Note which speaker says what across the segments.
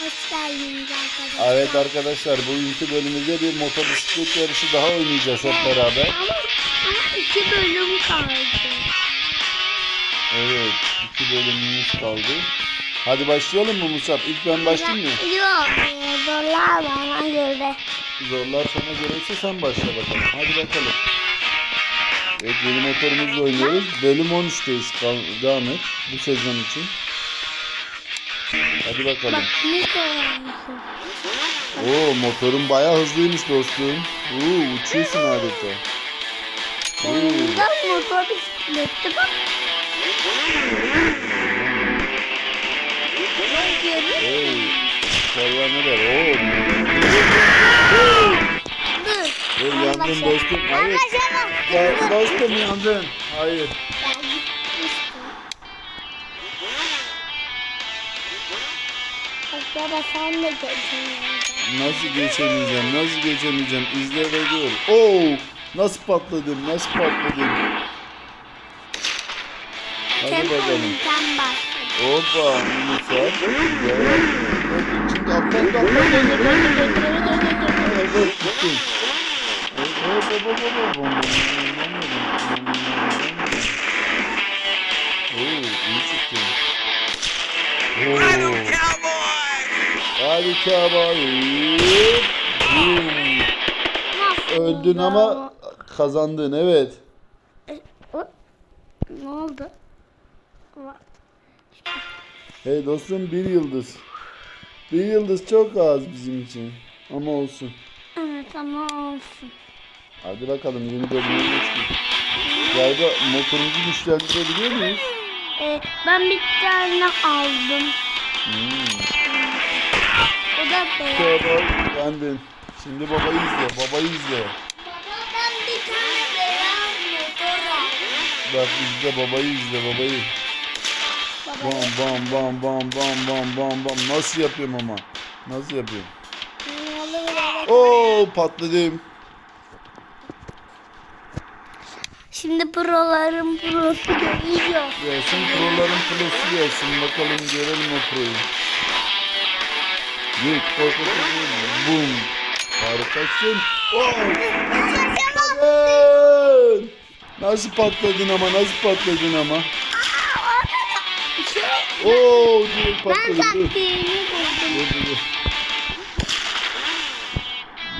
Speaker 1: hoş geldiniz arkadaşlar.
Speaker 2: Evet arkadaşlar bugünkü bölümümüzde bir motor bisiklet yarışı daha oynayacağız hep beraber.
Speaker 1: Ama, ama iki bölüm kaldı.
Speaker 2: Evet iki bölümümüz kaldı. Hadi başlayalım mı Musab? İlk ben başlayayım mı?
Speaker 1: Yok zorlar bana göre.
Speaker 2: Zorlar sana göreyse sen başla bakalım. Hadi bakalım. Evet yeni motorumuzla oynuyoruz. Bölüm 13'teyiz. Kal- Devam et bu sezon için. Hadi bakalım.
Speaker 1: Bak ne koyarsın.
Speaker 2: Oo motorun bayağı hızlıymış dostum. Oo uçuyorsun adeta.
Speaker 1: Oyunda motor bisikleti bak.
Speaker 2: Hey, pervaneler. Oo.
Speaker 1: Dur.
Speaker 2: Dur yandın dostum. Hayır. Dostum yandın. Hayır.
Speaker 1: Baba sen de geçemiyorsun.
Speaker 2: Nasıl geçemeyeceğim? Nasıl geçemeyeceğim? İzle ve gör. Oo! Nasıl patladım? Nasıl patladım? Hadi
Speaker 1: Sen
Speaker 2: bakalım. Hoppa. Güzel. Şimdi bom, bom, bom. Oo, iyi çıktı. Oo.
Speaker 1: Nasıl
Speaker 2: Öldün ama kazandın evet.
Speaker 1: O- Ne oldu?
Speaker 2: Hey dostum bir yıldız. Bir yıldız çok az bizim için. Ama olsun.
Speaker 1: Evet ama olsun.
Speaker 2: Hadi bakalım yeni bölüme geçtik. Galiba motorumuzu güçlendirebiliyor muyuz?
Speaker 1: Ee, ben bir tane aldım.
Speaker 2: Hmm. Cowboy yandın. Şimdi babayı izle, babayı izle.
Speaker 1: Baba ben bir tane beyaz motor aldım.
Speaker 2: Bak izle babayı izle babayı.
Speaker 1: Baba
Speaker 2: Bam bam bam bam bam bam bam bam. Nasıl yapıyorum ama? Nasıl yapıyorum? Oo patladım.
Speaker 1: Şimdi proların prosu geliyor.
Speaker 2: Gelsin proların prosu gelsin. Bakalım görelim o proyu. Git korkutucu. Bum. Harikasın. Oh. Patladın. Nasıl patladın ama nasıl patladın ama. Oo direkt
Speaker 1: Ben
Speaker 2: patladın. Dur.
Speaker 1: taktiğini buldum.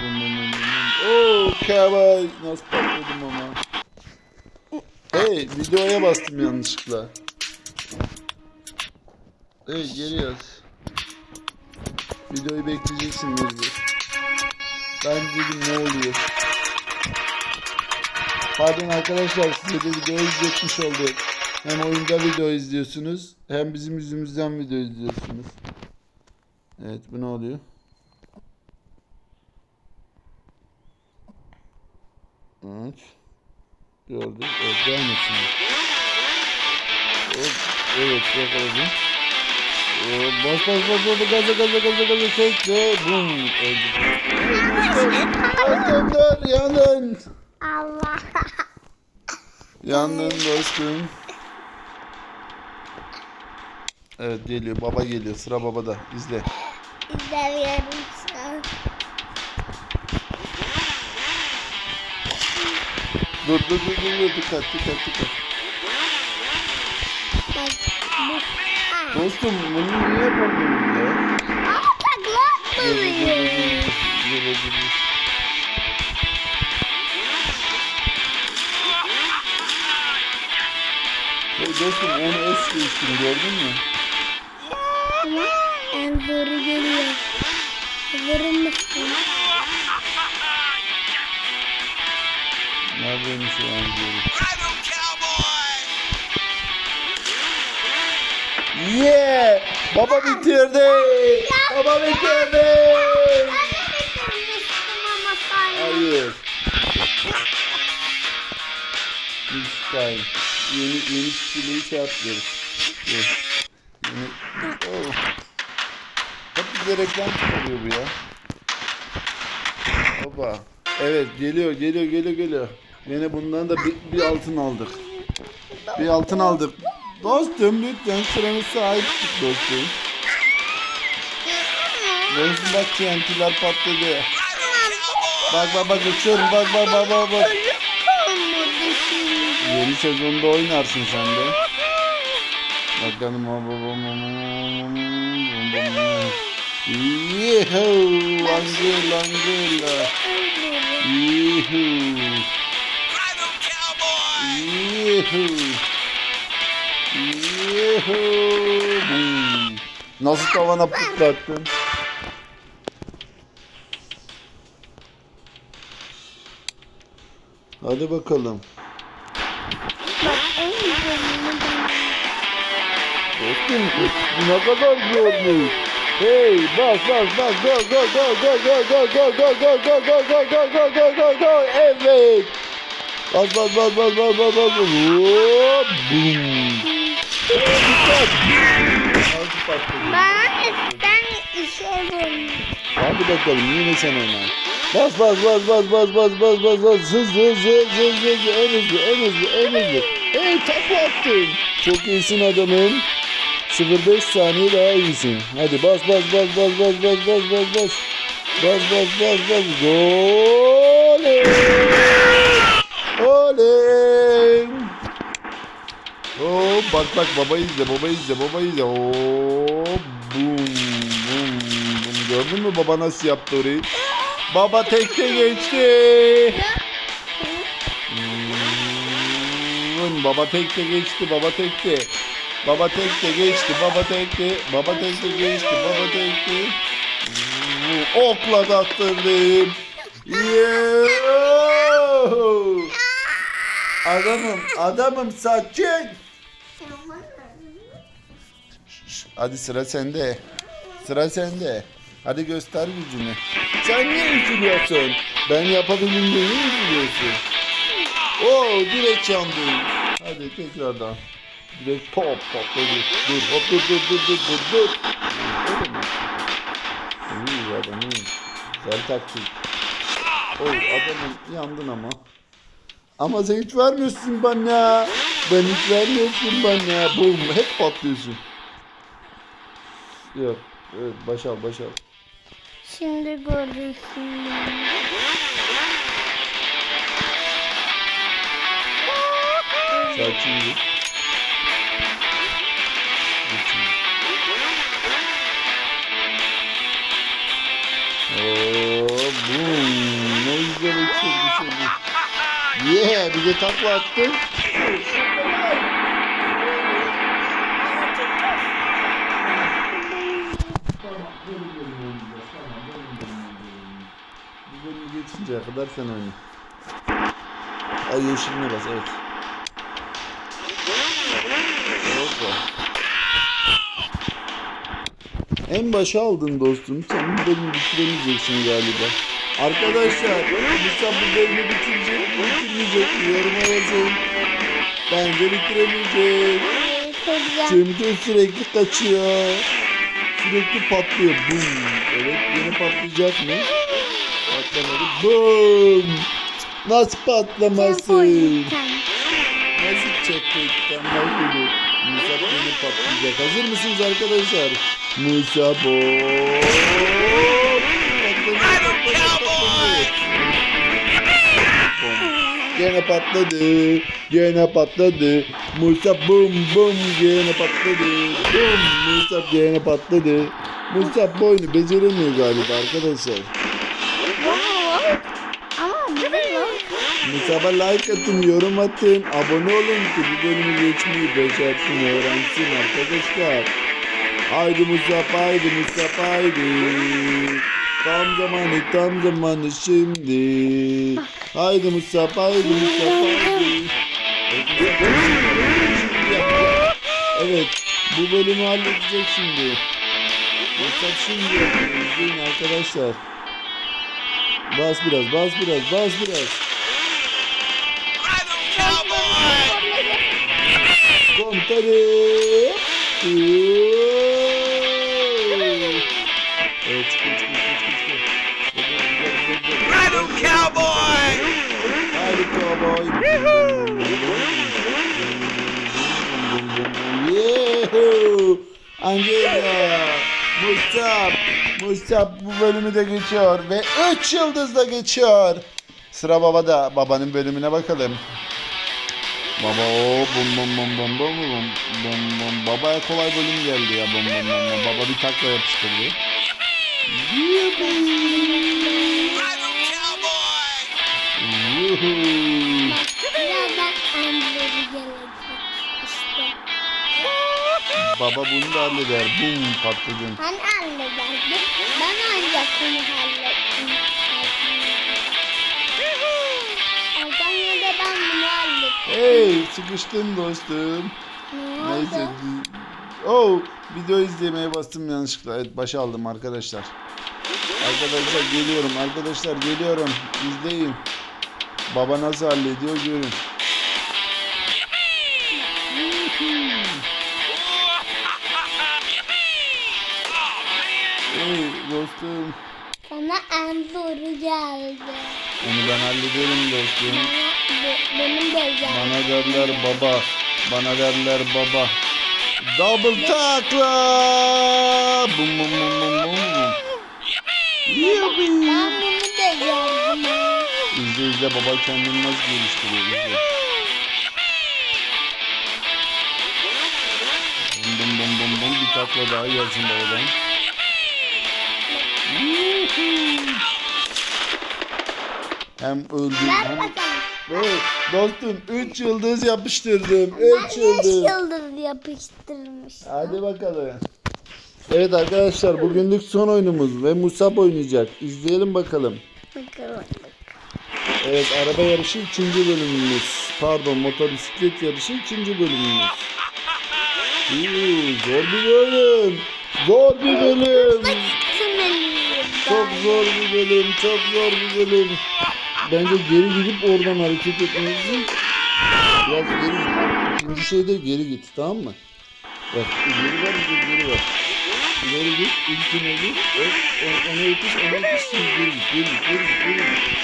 Speaker 2: Bum bum bum bum. Oo cowboy. Nasıl patladım ama. Hey videoya bastım yanlışlıkla. Hey geri yaz. Videoyu bekleyeceksin mecbur. Ben dedim ne oluyor. Pardon arkadaşlar size de video izletmiş olduk. Hem oyunda video izliyorsunuz hem bizim yüzümüzden video izliyorsunuz. Evet bu ne oluyor? Evet. Gördüm. Evet devam et şimdi. Hop, Evet yakaladım. Ee, Bas bas bas bas gaza gaza gaza gaza çek ve bum öldü. Dur yandın.
Speaker 1: Allah.
Speaker 2: Yandın dostum. Evet geliyor baba geliyor sıra babada izle.
Speaker 1: İzlemiyorum şu an.
Speaker 2: Dur dur dur dur dikkat dikkat dikkat. Dostum bunu niye yapamıyoruz ya?
Speaker 1: Aa takla
Speaker 2: Dur dur dur dur
Speaker 1: atmalıyım.
Speaker 2: dur dur dur dur. Hey dostum onu es geçtim gördün mü?
Speaker 1: Ama en zoru geliyor. Mısın?
Speaker 2: Neredeymiş o an diyorum. Yeah! Baba bitirdi! Baba bitirdi! Hayır. This time. Yeni, yeni stileyi şey yapıyoruz. Yeni... Oh. Hep bize reklam çıkarıyor bu ya. Hoppa. Evet geliyor geliyor geliyor geliyor. Yine bundan da bir, bir altın aldık. Bir altın aldık. Dostum lütfen sıranı sahip çık dostum. Dostum bak TNT'ler patladı. Bak bak bak uçuyorum bak bak bak bak bak. Yeni sezonda oynarsın sen de. Bakalım. Yuhuu. Angela Angela. Yuhuu. Yuhuu. Yuhuu. Nasıl tavana pıtlattın? Hadi bakalım. Dostum ne kadar zormuş. Hey bas bas bas go go go go go go go go go go go go go go go go go evet. Bas bas bas bas bas bas bas. Hop bum.
Speaker 1: Ben ben işe döndüm.
Speaker 2: Hadi bakalım yine sen oyna. Bas bas bas bas bas bas bas bas bas hızlı hızlı hızlı hızlı hızlı en hızlı en hızlı en hızlı. Hey tapu attın. Çok iyisin adamım. 0.5 saniye daha iyisin. Hadi bas bas bas bas bas bas bas bas bas. Bas bas bas bas. Oley! Oley! Oo, bak bak baba izle baba izle baba izle. Oo, bum bum bum. Gördün mü baba nasıl yaptı orayı? Baba tekte geçti. Hmm, baba tekte geçti baba tekte. Baba tekte geçti baba tekte. Baba tekte geçti baba tekte. Hmm, okla da attırdım. Yeah! Adamım adamım sakin. Hadi sıra sende. Sıra sende. Hadi göster gücünü. Sen niye üzülüyorsun? Ben niye üzülüyorsun? Oo direkt yandı. Hadi tekrardan. Direkt pop patladı. Dur hop dur dur dur dur dur dur. Öyle mi? İyi. Güzel taktik. Oy adamım yandın ama. Ama hiç vermiyorsun bana. Ben hiç vermiyorsun bana. Bum hep patlıyorsun. Yok. Evet başal başal.
Speaker 1: Şimdi görürsün.
Speaker 2: Sakin ol. Oo, bum. Ne güzel uçurdu seni. Yeah, bir de takla attın. Geçinceye kadar sen oyna. Ay yeşiline bas evet. Hoppa. En başa aldın dostum. Sen bu bölümü bitiremeyeceksin galiba. Arkadaşlar, Musa bu bölümü bitirecek, bitirmeyecek mi? Yoruma yazın. Bence bitiremeyecek. Çünkü sürekli kaçıyor. Sürekli patlıyor. Bum. Evet yine patlayacak mı? Patlamadı. Bum. Nasıl patlamasın? Nasıl çektikten böyle? Musa yine patlayacak. Hazır mısınız arkadaşlar? Musa. Bom. Gene patladı. Gene patladı. Musa bum bum gene patladı. Bum Musa gene patladı. Musa bu oyunu beceremiyor galiba arkadaşlar.
Speaker 1: Ama bu da yok.
Speaker 2: Musab'a like atın, yorum atın, abone olun ki bu bölümü geçmeyi becersin, öğrensin arkadaşlar. Haydi Musab, haydi Musab, haydi. Tam zamanı, tam zamanı şimdi. Haydi Musab, haydi Musab, haydi. Evet, bu bölümü halledecek şimdi. Musab şimdi izleyin arkadaşlar. Bas biraz, bas biraz, bas biraz. Komutanım. Evet çıkın
Speaker 3: Cowboy!
Speaker 2: Haydi cowboy. Yuhu. Angela. Musab. Musab bu bölümü de geçiyor. Ve 3 yıldız da geçiyor. Sıra babada. Babanın bölümüne bakalım. Baba o bum bum bum bum bum bum bum bum. Babaya kolay bölüm geldi ya bum bum bum. Baba bir takla yapıştırdı. Baba bunu da halleder. Bum patladın.
Speaker 1: Sen hallederdin. Ben ancak bunu hallettim.
Speaker 2: Hey sıkıştın dostum.
Speaker 1: Ne
Speaker 2: Neyse. Oh video izlemeye bastım yanlışlıkla. Evet başa aldım arkadaşlar. Arkadaşlar geliyorum. Arkadaşlar geliyorum. İzleyin. Baba nasıl hallediyor görün. Hey dostum.
Speaker 1: Sana en zoru geldi.
Speaker 2: Onu ben hallederim dostum.
Speaker 1: Bana, benim de geldi.
Speaker 2: Bana derler baba. Bana derler baba. Double takla. Bum bum bum bum bum. Yuppie.
Speaker 1: Ben bunu da ha.
Speaker 2: İzle izle baba kendini nasıl geliştiriyor izle. Bum bum bum bum bum bir takla daha gelsin babadan. Hem öldüm
Speaker 1: Ver
Speaker 2: hem...
Speaker 1: bakalım.
Speaker 2: Evet, dostum 3 yıldız yapıştırdım.
Speaker 1: Ben
Speaker 2: 3
Speaker 1: beş
Speaker 2: yıldız.
Speaker 1: yıldız yapıştırmış.
Speaker 2: Hadi bakalım. Evet arkadaşlar bugünlük son oyunumuz ve Musab oynayacak. İzleyelim bakalım.
Speaker 1: Bakalım.
Speaker 2: Evet araba yarışı ikinci bölümümüz. Pardon motor bisiklet yarışı ikinci bölümümüz. Uuu, zor bir bölüm. Zor bir bölüm. Çok zor bir bölüm. Çok zor bir bölüm. Bence geri gidip oradan hareket etmelisin. Biraz geri git. İkinci şeyde geri git tamam mı? Bak ileri var bir de geri var. İleri git, ilkine git, ona yetiş, ona yetiş, şimdi geri git, geri git, geri git, geri git.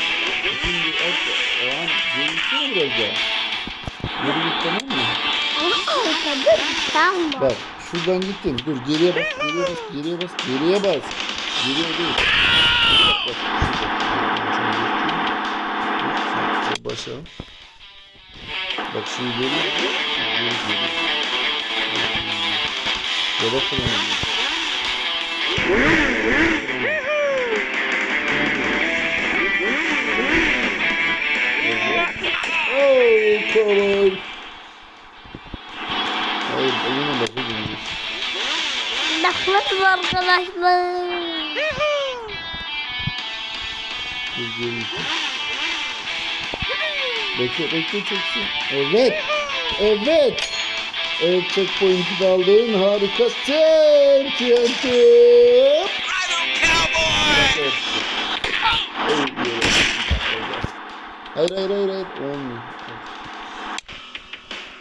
Speaker 2: Şimdi at, o an geri gitsene biraz daha. Geri git tamam mı?
Speaker 1: Ama arkada tam var.
Speaker 2: Bak şuradan gittin, dur geriye bas, geriye bas, geriye bas, geriye bas. Geriye değil. Bak bak, şurada başlayalım. Bak şunu görüyor Yola kullanıyorum. Oh, kolay. Hayır, oyuna bakı gireceğiz.
Speaker 1: Bakmadım arkadaşlar.
Speaker 2: Biz görmüştük. Bekle, bekle çeksin. Evet. Evet. Evet, checkpoint'i de aldın. Harikasın. TNT. Hayır, hayır, hayır, hayır. Olmuyor.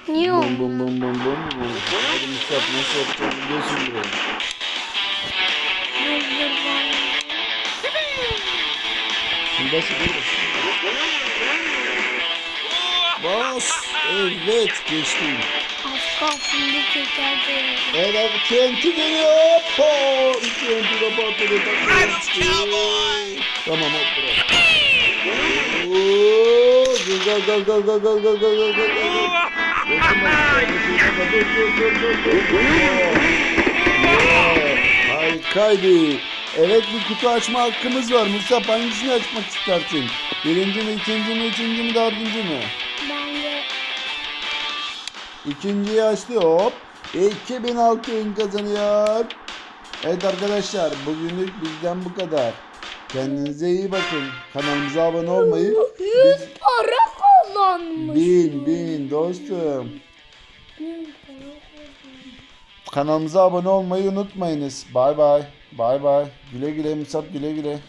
Speaker 1: Niye
Speaker 2: bum bum bum bum bum. Hadi Mustafa nasıl yapacağız biliyorsun burayı. Şimdi bas Bas. Evet geçtim.
Speaker 1: Kalsın çekerdi.
Speaker 2: Evet TNT geliyor. Po. TNT de patladı. Tamam hop bırak. Gel gel gel gel gel gel gel gel gel gel Harikaydı. Evet bir kutu açma hakkımız var. Musa hangisini açmak istersin? Birinci mi, ikinci mi, üçüncü mü, dördüncü mü? İkinciyi açtı hop. 2000 altın kazanıyor. Evet arkadaşlar bugünlük bizden bu kadar. Kendinize iyi bakın. Kanalımıza abone olmayı.
Speaker 1: yüz para kazanmış.
Speaker 2: Bin bin dostum. Kanalımıza abone olmayı unutmayınız. Bay bay. Bay bay. Güle güle Musab güle güle.